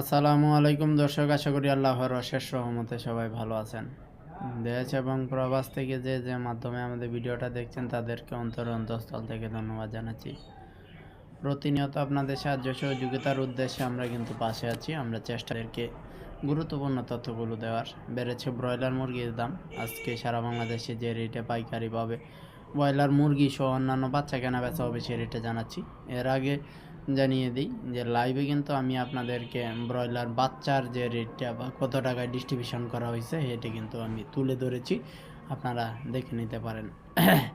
আসসালামু আলাইকুম দর্শক, আশা করি আল্লাহর অশেষ রহমতে সবাই ভালো আছেন। দেশ এবং প্রবাস থেকে যে যে মাধ্যমে আমাদের ভিডিওটা দেখছেন, তাদেরকে অন্তর অন্তঃস্থল থেকে ধন্যবাদ জানাচ্ছি। প্রতিনিয়ত আপনাদের সাহায্য সহযোগিতার উদ্দেশ্যে আমরা কিন্তু পাশে আছি। আমরা চেষ্টাদেরকে গুরুত্বপূর্ণ তথ্যগুলো দেওয়ার। বেড়েছে ব্রয়লার মুরগির দাম। আজকে সারা বাংলাদেশে যে রেটে পাইকারিভাবে ব্রয়লার, মুরগি সহ অন্যান্য বাচ্চা কেনা বেচা হবে সে রেটে জানাচ্ছি। এর আগে জানিয়ে দিই যে লাইভে কিন্তু আমি আপনাদেরকে ব্রয়লার বাচ্চার যে রেটটা বা কত টাকায় ডিস্ট্রিবিউশন করা হয়েছে, সেটা কিন্তু আমি তুলে ধরেছি। আপনারা দেখে নিতে পারেন।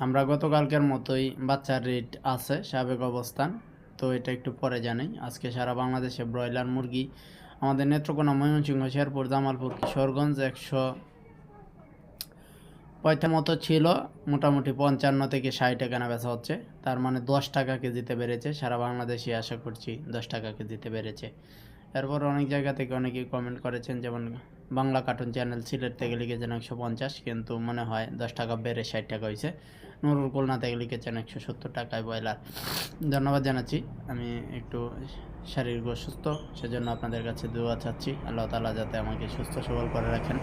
আমরা গতকালকের মতোই বাচ্চার রেট আছে, সাবেক অবস্থান। তো এটা একটু পরে জানাই। আজকে সারা বাংলাদেশে ব্রয়লার, মুরগি, আমাদের নেত্রকোনা ময়মনসিংহ, শেরপুর, জামালপুর, কিশোরগঞ্জ একশো পয়সা মতো ছিল, মোটামুটি পঞ্চান্ন থেকে ষাট কেনা বেচা হচ্ছে। তার মানে দশ টাকা কেজিতে বেড়েছে। সারা বাংলাদেশে আশা করছি দশ টাকা কেজিতে বেড়েছে। এরপর অনেক জায়গা থেকে অনেকেই কমেন্ট করেছেন, যেমন বাংলা কার্টুন চ্যানেল সিলেট থেকে লিখেছেন একশো পঞ্চাশ, কিন্তু মনে হয় দশ টাকা বেড়ে ষাট টাকা হয়েছে। নুরুল খুলনা থেকে লিখেছেন একশো সত্তর টাকায় ব্রয়লার। ধন্যবাদ জানাচ্ছি। আমি একটু শারীরিক অসুস্থ, সেজন্য আপনাদের কাছে দোয়া চাচ্ছি। আল্লাহ তালা যাতে আমাকে সুস্থ সবল করে রাখেন।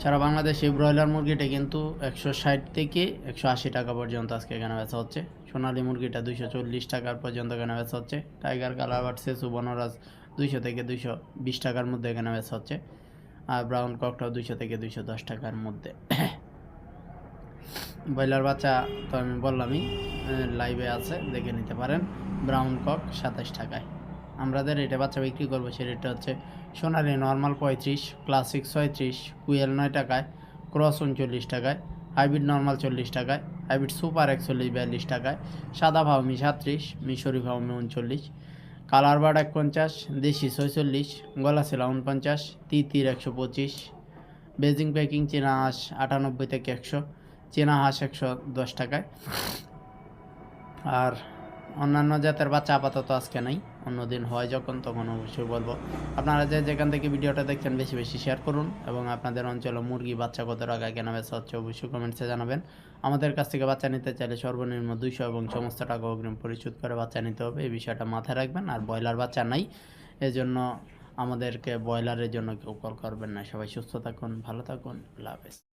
সারা বাংলাদেশে ব্রয়লার মুরগিটা কিন্তু একশো ষাট থেকে একশো আশি টাকা পর্যন্ত আজকে কেনা বেচা হচ্ছে। সোনালী মুরগিটা দুইশো চল্লিশ টাকার পর্যন্ত কেনা বেচা হচ্ছে। টাইগার কালার বাট সেসু, বনরাজ দুইশো থেকে দুইশো বিশ টাকার মধ্যে কেনা বেচা হচ্ছে। আর ব্রাউন ককটাও দুইশো থেকে দুইশো দশ টাকার মধ্যে। ব্রয়লার বাচ্চা তো আমি বললামই লাইভে আছে, দেখে নিতে পারেন। ব্রাউন কক সাতাশ টাকায়। আমাদের এটা বাচ্চা বিক্রি করব, সে রেটটা হচ্ছে সোনালি নর্মাল পঁয়ত্রিশ, ক্লাসিক ছয়ত্রিশ, কুয়েল নয় টাকায়, ক্রস উনচল্লিশ টাকায়, হাইব্রিড নর্মাল চল্লিশ টাকায়, হাইব্রিড সুপার একচল্লিশ বিয়াল্লিশ টাকায়, সাদা ভাউমি সাত্রিশ, মিশরি ভাউমি উনচল্লিশ, কালার বার্ড এক পঞ্চাশ দেশি ছয়চল্লিশ, গলা গলাশিলা উনপঞ্চাশ তিতির একশো পঁচিশ, বেজিং প্যাকিং চীনা হাঁস আটানব্বই থেকে একশো, চীনা হাঁস একশো দশ টাকায়। আর অন্যান্য জাতের বাচ্চা আপাতত আজকে নাই। অন্যদিন হয় যখন, তখন অবশ্যই বলব। আপনারা যে যেখান থেকে ভিডিওটা দেখছেন, বেশি বেশি শেয়ার করুন এবং আপনাদের অঞ্চলে মুরগি, বাচ্চা কত টাকা, কেনা বেচা হচ্ছে অবশ্যই কমেন্টসে জানাবেন। আমাদের কাছ থেকে বাচ্চা নিতে চাইলে সর্বনিম্ন দুইশো এবং সমস্ত টাকা অগ্রিম পরিশোধ করে বাচ্চা নিতে হবে। এই বিষয়টা মাথায় রাখবেন, আর ব্রয়লার বাচ্চা নাই। এজন্য আমাদেরকে ব্রয়লারের জন্য কেউ কল করবেন না। সবাই সুস্থ থাকুন, ভালো থাকুন, আল্লাহ হাফেজ।